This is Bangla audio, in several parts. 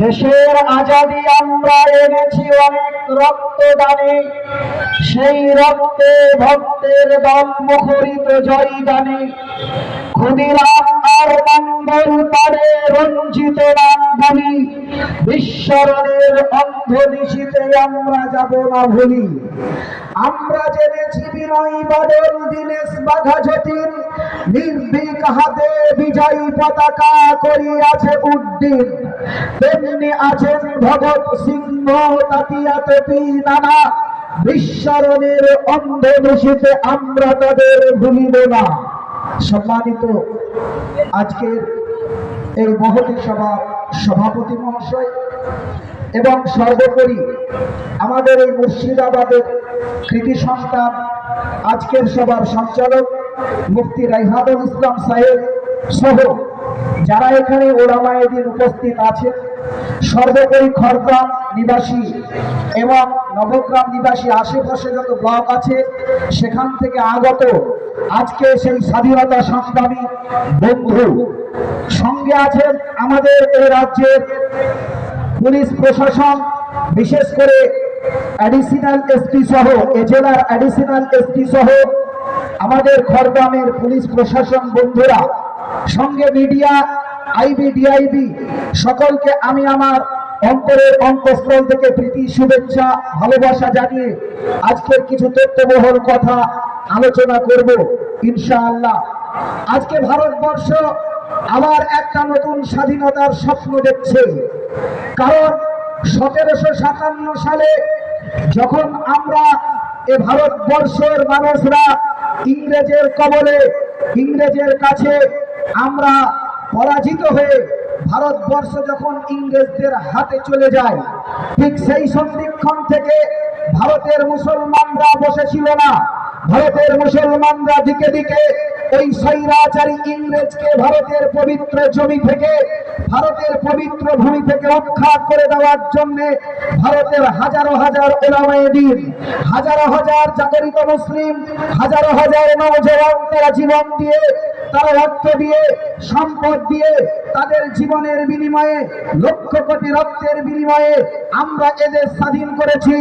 দেশের আজাদি আমরা এনেছি অনেক রক্ত রক্তদানে। সেই রক্তে ভক্তের দল মুখরিত মঙ্গল পারে রঞ্জিত আমরা আমরা জেনেছি নির্ভীক হাতে বিজয়ী পতাকা করিয়াছে উড্ডিন। তেমনি আছেন ভগৎ সিংহ, তাতিয়া তেপি নানা বিশ্বরণের অন্ধ নিশিতে আমরা তাদের ভুলিব না। সম্মানিত আজকের এই মহতী সভা সভাপতি মহাশয় এবং সর্বোপরি আমাদের এই মুর্শিদাবাদের কৃতি সন্তান, আজকের সভার সঞ্চালক মুফতি রাইহাদুল ইসলাম সাহেব সহ যারা এখানে ওলামায়েদিন উপস্থিত আছেন সর্বোপরি খড়গ্রাম নিবাসী এবং নবগ্রাম নিবাসী আশেপাশে যত ব্লক আছে, সেখান থেকে আগত আজকে সেই স্বাধীনতা সংগ্রামী বন্ধু। সঙ্গে আছেন আমাদের এই রাজ্যের পুলিশ প্রশাসন, বিশেষ করে অ্যাডিশনাল এসপি সহ, এ জেলার অ্যাডিশনাল এসপি সহ, আমাদের খড়গ্রামের পুলিশ প্রশাসন বন্ধুরা সঙ্গে মিডিয়া, আইবি, ডিআইবি, সকলকে আমি আমার অন্তরের অন্তঃস্থল থেকে প্রীতি, শুভেচ্ছা, ভালোবাসা জানিয়ে আজকের কিছু তথ্যবহল কথা আলোচনা করব, ইনশাআল্লাহ। আজকে ভারতবর্ষ আবার একটা নতুন স্বাধীনতার স্বপ্ন দেখছে। কারণ সতেরোশো সাতান্ন সালে যখন আমরা এ ভারতবর্ষের মানুষরা ইংরেজের কবলে, ইংরেজের কাছে আমরা পরাজিত হয়ে ভারতবর্ষ যখন ইংরেজদের হাতে চলে যায়, ঠিক সেই সন্ধিক্ষণ থেকে ভারতের মুসলমানরা বসেছিল না। ভারতের মুসলমানরা দিকে দিকে ওই স্বৈরাচারী ইংরেজকে ভারতের পবিত্র জমি থেকে, ভারতের পবিত্র ভূমি থেকে উৎখাত করে দেওয়ার জন্য ভারতের হাজারো হাজার ওলামায়েদিন হাজারো হাজার জাগরিত মুসলিম, হাজারো হাজার নওজওয়ান তারা জীবন দিয়ে, তারা অর্থ দিয়ে, সম্পদ দিয়ে তাদের জীবনের বিনিময়ে, লক্ষ কোটি রক্তের বিনিময়ে আমরা এদের স্বাধীন করেছি।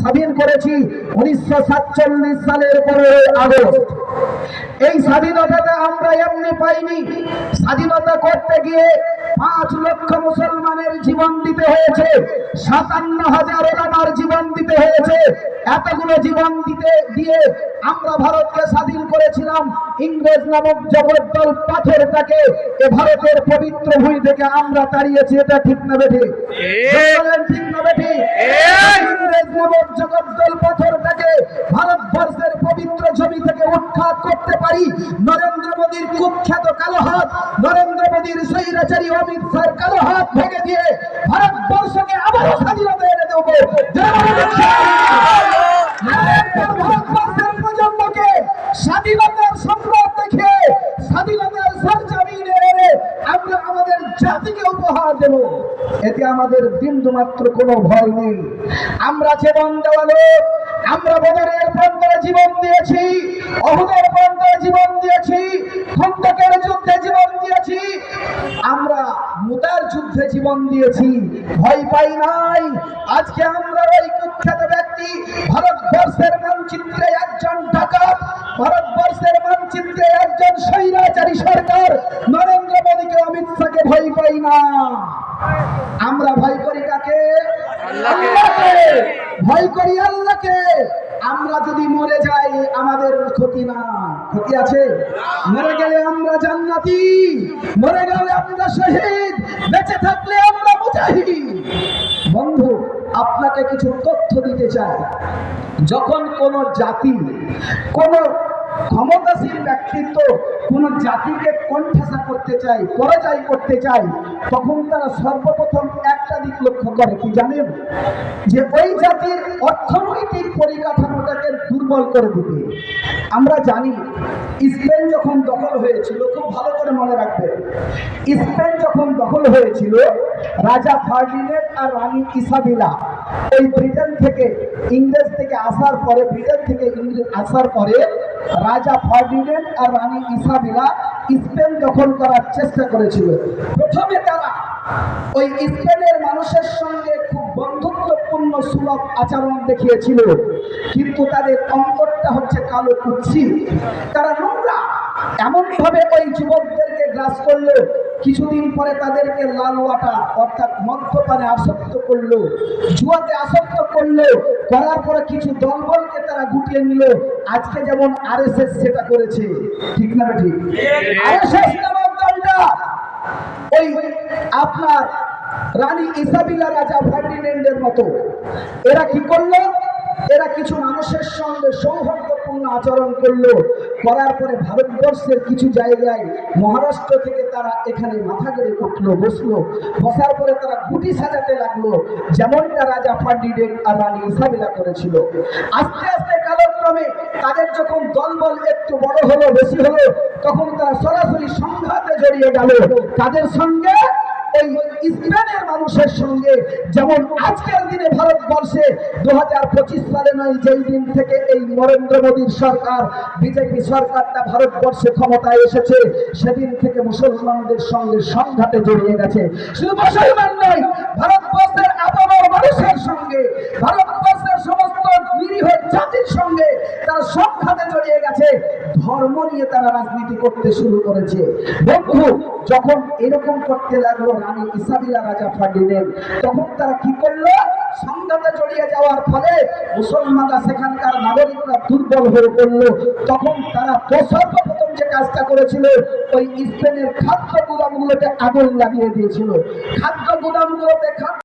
স্বাধীন করেছি। উনিশশো সাতচল্লিশ সালের পনেরোই আগস্ট এই স্বাধীনতাটা আমরা এমনি পাইনি। স্বাধীনতা করতে গিয়ে পাঁচ লক্ষ মুসলমানের জীবন দিতে হয়েছে। সাতান্ন হাজার আমার জীবন দিতে হয়েছে। এতগুলো জীবন দিতে, দিয়ে আমরা ভারতকে স্বাধীন করেছিলাম। ইংরেজ নামক জগদ্দল পাথরটাকে এ ভারতের পবিত্র ভূমি থেকে আমরা তাড়িয়েছি এটা ঠিক না বেঠে? ঠিক। না বেঠে? ইংরেজ নামক জগদ্দল পাথরটাকে ভারতবর্ষের পবিত্র জমি থেকে উৎখাত করতে পারি। নরেন্দ্র মোদীর কুখ্যাত কালো হাত নরেন্দ্র মোদীর স্বৈরাচারী অমিত শাহর কালো হাত ভেঙে দিয়ে ভারতবর্ষকে আবারও স্বাধীনতা এনে দেবো ভারতবর্ষের প্রজন্মকে স্বাধীনতার সম্রাট দেখে স্বাধীনতার সরজমিনে এনে আমরা আমাদের জাতিকে উপহার এতে আমাদের বিন্দু মাত্র কোনো ভয় নেই। আমরা জীবন আমরা প্রান্তরে জীবন দিয়েছি, অহুদের প্রান্তরে জীবন দিয়েছি যুদ্ধে জীবন দিয়েছি। আমরা মুদার যুদ্ধে জীবন দিয়েছি, ভয় পাই নাই। আজকে আমরা ওই কুখ্যাত ব্যক্তি, ভারতবর্ষের মানচিত্রে একজন ডাকাত ভারতবর্ষের মানচিত্রে একজন স্বৈরাচারী সরকার, নরেন্দ্র মোদীকে অমিত শাহকে ভয় পাই না। আমরা ভয় করি কাকে? ভয় করি আল্লাহকে। আমরা যদি মরে যাই, আমাদের ক্ষতি না। ক্ষতি আছে? মরে গেলে আমরা জান্নাতি। মরে গেলে আমরা শহীদ। বেঁচে থাকলে আমরা মুজাহিদ। বন্ধু, আপনাকে কিছু তথ্য দিতে চাই। যখন কোন জাতি, কোন ক্ষমতাশীল ব্যক্তিত্ব কোন জাতিকে কণ্ঠাসা করতে চায়, পরাজয় করতে চায়, তখন তারা সর্বপ্রথম একটা দিক লক্ষ্য করে, কি জানেন? যে ওই জাতির অর্থনৈতিক পরিকাঠামোটাকে দুর্বল করে দিতে আমরা জানি, স্পেন যখন দখল হয়েছিল, খুব ভালো করে মনে রাখবেন, স্পেন যখন দখল হয়েছিল, রাজা ফার্ডিনেট আর রানী ইসাবিলা এই ব্রিটেন থেকে ইংরেজ থেকে আসার পরে, ব্রিটেন থেকে ইংরেজ আসার পরে রাজা ফার্ডিনেন্ট আর রানী ইসাবিলা স্পেন দখল করার চেষ্টা করেছিল। প্রথমে তারা ওই স্পেনের মানুষের সঙ্গে খুব বন্ধুত্বপূর্ণ সুলভ আচরণ দেখিয়েছিল, কিন্তু তাদের অন্তরটা হচ্ছে কালো কুচ্ছি। তারা নোংরা। এমনভাবে ওই যুবকদেরকে গ্রাস করল কিছুদিন পরে তাদেরকে লাল ওয়াটা, অর্থাৎ মদ্যপানে আসক্ত করল, জুয়াতে আসক্ত করল, করার পরে কিছু দলবলকে তারা গুটিয়ে নিল। আজকে যেমন আরএসএস সেটা করেছে, ঠিক না ঠিক আরএসএস নামক দলটা, ওই আপনার রানী ইসাবিলা রাজা ফার্ডিনেন্ডের মতো। এরা কি করল? এরা কিছু মানুষের সঙ্গে সৌহার্দ্যপূর্ণ আচরণ করল। করার পরে ভারতবর্ষের কিছু জায়গায় মহারাষ্ট্র থেকে তারা এখানে মাথা গেড়ে উঠল, বসল। বসার পরে তারা গুটি সাজাতে লাগল, যেমনটা রাজা ফার্ডিনেন্ড আর রানী ইসাবিলা করেছিল। আস্তে আস্তে কালক্রমে তাদের যখন দলবল একটু বড় হলো, বেশি হলো, তখন তারা সরাসরি সংঘাতে জড়িয়ে গেল। তাদের সঙ্গে এই স্পেনের মানুষের সঙ্গে, যেমন আজকের দিনে ভারতবর্ষে দু হাজার পঁচিশ সালে নয়, যেই দিন থেকে এই নরেন্দ্র মোদীর সরকার, বিজেপি সরকারটা ভারতবর্ষে ক্ষমতায় এসেছে, সেদিন থেকে মুসলমানদের সঙ্গে সংঘাতে জড়িয়ে গেছে। শুধু মুসলমান নয়, ভারতবর্ষের আপামর মানুষের সঙ্গে, ভারতবর্ষের সমস্ত নিরীহ জাতির সঙ্গে তারা সংঘাতে জড়িয়ে গেছে। ধর্ম নিয়ে তারা রাজনীতি করতে শুরু করেছে। বন্ধু, যখন এরকম করতে লাগল রানী ইসাবিলা রাজা ফার্ডিনেন্ড তখন তারা কি করল? সংঘাতে জড়িয়ে যাওয়ার ফলে মুসলমানরা সেখানকার নাগরিকরা দুর্বল হয়ে পড়ল। তখন তারা সর্বপ্রথম যে কাজটা করেছিল, ওই স্পেনের খাদ্য গুদামগুলোতে আগুন লাগিয়ে দিয়েছিল। খাদ্য গুদামগুলোতে খাদ্য